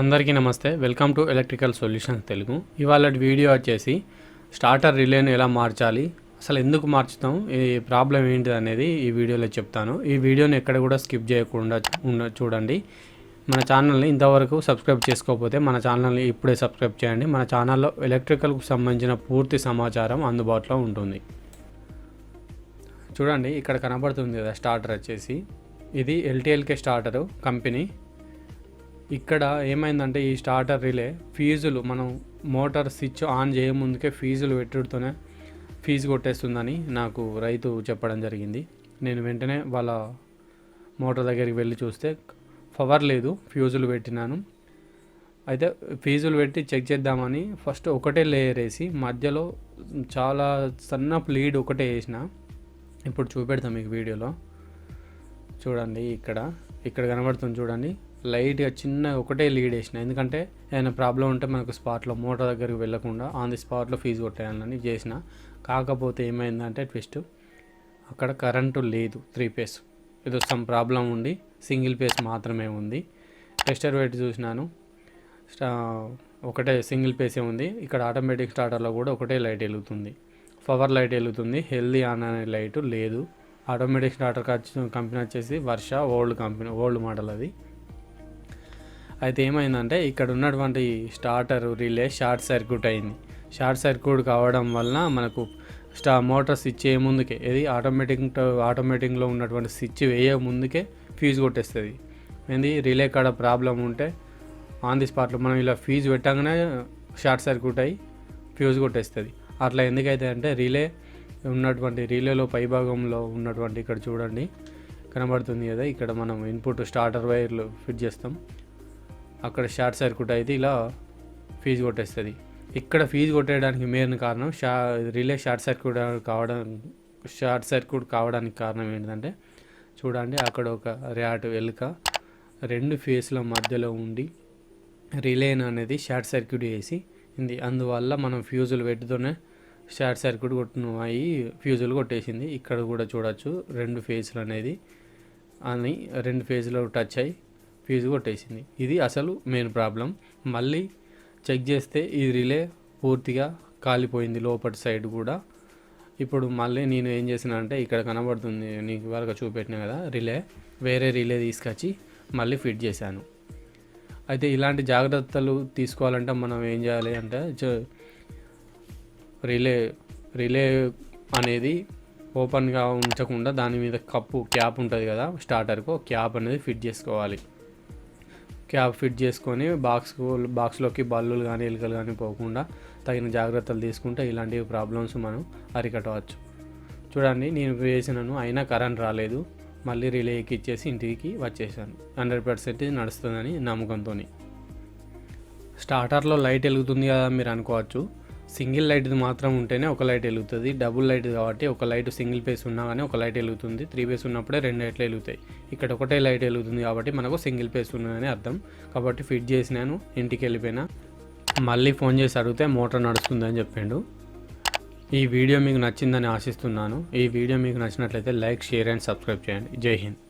అందరికీ నమస్తే. Welcome to electrical solutions Telugu. ఇవాళ వీడియో వచ్చేసి స్టార్టర్ రిలేను ఎలా మార్చాలి అసలు ఎందుకు మార్చుతాం ఈ ప్రాబ్లం ఏంటిది అనేది ఈ వీడియోలో చెప్తాను. ఈ వీడియోని ఎక్కడ కూడా స్కిప్ చేయకుండా ఉన్న చూడండి. మన ఛానల్ని ఇంతవరకు సబ్స్క్రైబ్ చేసుకోకపోతే మన ఛానల్ని ఇప్పుడే సబ్స్క్రైబ్ చేయండి. మన ఛానల్లో ఎలక్ట్రికల్కు సంబంధించిన పూర్తి సమాచారం అందుబాటులో ఉంటుంది. చూడండి ఇక్కడ కనబడుతుంది కదా స్టార్టర్ వచ్చేసి. ఇది ఎల్టీఎల్కే స్టార్టరు కంపెనీ. ఇక్కడ ఏమైందంటే ఈ స్టార్టర్ రిలే ఫీజులు మనం మోటార్ స్విచ్ ఆన్ చేయముందుకే ఫీజులు పెట్టుడుతోనే ఫీజు కొట్టేస్తుందని నాకు రైతు చెప్పడం జరిగింది. నేను వెంటనే వాళ్ళ మోటార్ దగ్గరికి వెళ్ళి చూస్తే పవర్ లేదు ఫ్యూజులు పెట్టినాను. అయితే ఫీజులు పెట్టి చెక్ చేద్దామని ఫస్ట్ ఒకటే లేయర్ వేసి మధ్యలో చాలా సన్న లీడ్ ఒకటే వేసిన. ఇప్పుడు చూపెడతాం మీకు వీడియోలో. చూడండి ఇక్కడ ఇక్కడ కనబడుతుంది చూడండి. లైట్గా చిన్న ఒకటే లీడ్ వేసిన. ఎందుకంటే ఏదైనా ప్రాబ్లం ఉంటే మనకు స్పాట్లో మోటార్ దగ్గరికి వెళ్ళకుండా ఆన్ ది స్పాట్లో ఫీజు కొట్టేయాలని చేసిన. కాకపోతే ఏమైందంటే ట్విస్ట్ అక్కడ కరెంటు లేదు త్రీ పేస్ ఏదో సమ్ ప్రాబ్లం ఉండి సింగిల్ పేస్ మాత్రమే ఉంది. టెస్టర్ పెట్టి చూసినాను. స్టా- ఒకటే సింగిల్ పేసే ఉంది. ఇక్కడ ఆటోమేటిక్ స్టార్టర్లో కూడా ఒకటే లైట్ వెలుగుతుంది. పవర్ లైట్ వెలుగుతుంది. హెల్దీ ఆన్ అనే లైట్ లేదు. ఆటోమేటిక్ స్టార్టర్ వచ్చి- కంపెనీ వచ్చేసి Varsha old company old model అది. అయితే ఏమైందంటే ఇక్కడ ఉన్నటువంటి స్టార్టర్ రిలే షార్ట్ సర్క్యూట్ అయింది. షార్ట్ సర్క్యూట్ కావడం వలన మనకు స్టా మోటార్ స్విచ్ వేయ ముందుకే ఇది ఆటోమేటిక్ ఆటోమేటిక్లో ఉన్నటువంటి స్విచ్ వేయ ముందుకే ఫ్యూజ్ కొట్టేస్తుంది. ఏంది? రిలే కాడ ప్రాబ్లం ఉంటే ఆన్ ది స్పాట్లో మనం ఇలా ఫ్యూజ్ పెట్టగానే షార్ట్ సర్క్యూట్ అయ్యి ఫ్యూజ్ కొట్టేస్తుంది. అట్లా ఎందుకైతే అంటే రిలే ఉన్నటువంటి రిలేలో పైభాగంలో ఉన్నటువంటి ఇక్కడ చూడండి. కనబడుతుంది కదా ఇక్కడ మనం ఇన్పుట్ స్టార్టర్ వైర్లు ఫిట్ చేస్తాం. అక్కడ షార్ట్ సర్క్యూట్ అయితే ఇలా ఫీజు కొట్టేస్తుంది. ఇక్కడ ఫీజు కొట్టేయడానికి మెయిన్ కారణం షా రిలే షార్ట్ సర్క్యూట్ కావడం షార్ట్ సర్క్యూట్ కావడానికి కారణం ఏంటంటే చూడండి అక్కడ ఒక ర్యాట్ ఎలుక రెండు ఫేస్ల మధ్యలో ఉండి రిలేన్ అనేది షార్ట్ సర్క్యూట్ చేసి ఉంది. అందువల్ల మనం ఫ్యూజులు పెట్టుతూనే షార్ట్ సర్క్యూట్ కొట్టిన అయ్యి ఫ్యూజులు కొట్టేసింది. ఇక్కడ కూడా చూడొచ్చు రెండు ఫేజ్లు అనేది అని రెండు ఫేజ్లో టచ్ అయ్యి ఫీజు కొట్టేసింది. ఇది అసలు మెయిన్ ప్రాబ్లం మళ్ళీ చెక్ చేస్తే ఈ రిలే పూర్తిగా కాలిపోయింది లోపటి సైడ్ కూడా. ఇప్పుడు మళ్ళీ నేను ఏం చేసిన అంటే ఇక్కడ కనబడుతుంది నీకు వరకు చూపెట్టిన కదా రిలే. వేరే రిలే తీసుకొచ్చి మళ్ళీ ఫిట్ చేశాను. అయితే ఇలాంటి జాగ్రత్తలు తీసుకోవాలంటే మనం ఏం చేయాలి అంటే రిలే రిలే అనేది ఓపెన్గా ఉంచకుండా దాని మీద కప్పు క్యాప్ ఉంటుంది కదా స్టార్టర్కు క్యాప్ అనేది ఫిట్ చేసుకోవాలి. క్యాప్ ఫిట్ చేసుకొని బాక్స్ బాక్స్లోకి బల్లులు కానీ ఎలుకలు కానీ పోకుండా తగిన జాగ్రత్తలు తీసుకుంటే ఇలాంటి ప్రాబ్లమ్స్ మనం అరికట్టవచ్చు. చూడండి నేను వేసినాను అయినా కరెంట్ రాలేదు. మళ్ళీ రిలే ఎక్కిచ్చేసి ఇంటికి వచ్చేసాను. హండ్రెడ్ పర్సెంట్ నడుస్తుందని నమ్మకంతో స్టార్టర్లో లైట్ వెలుగుతుంది కదా మీరు అనుకోవచ్చు. సింగిల్ లైట్ మాత్రం ఉంటేనే ఒక లైట్ వెలుగుతుంది. డబుల్ లైట్ కాబట్టి ఒక లైట్ సింగిల్ పేస్ ఉన్నా కానీ ఒక లైట్ వెలుగుతుంది. త్రీ పేస్ ఉన్నప్పుడే రెండు లైట్లు వెలుగుతాయి. ఇక్కడ ఒకటే లైట్ వెలుగుతుంది కాబట్టి మనకు సింగిల్ పేస్ ఉన్నదని అర్థం. కాబట్టి ఫిట్ చేసినాను ఇంటికి వెళ్ళిపోయినా. మళ్ళీ ఫోన్ చేసి అడిగితే మోటార్ నడుస్తుందని చెప్పిండు. ఈ వీడియో మీకు నచ్చిందని ఆశిస్తున్నాను. ఈ వీడియో మీకు నచ్చినట్లయితే లైక్ షేర్ అండ్ సబ్స్క్రైబ్ చేయండి. జై హింద్.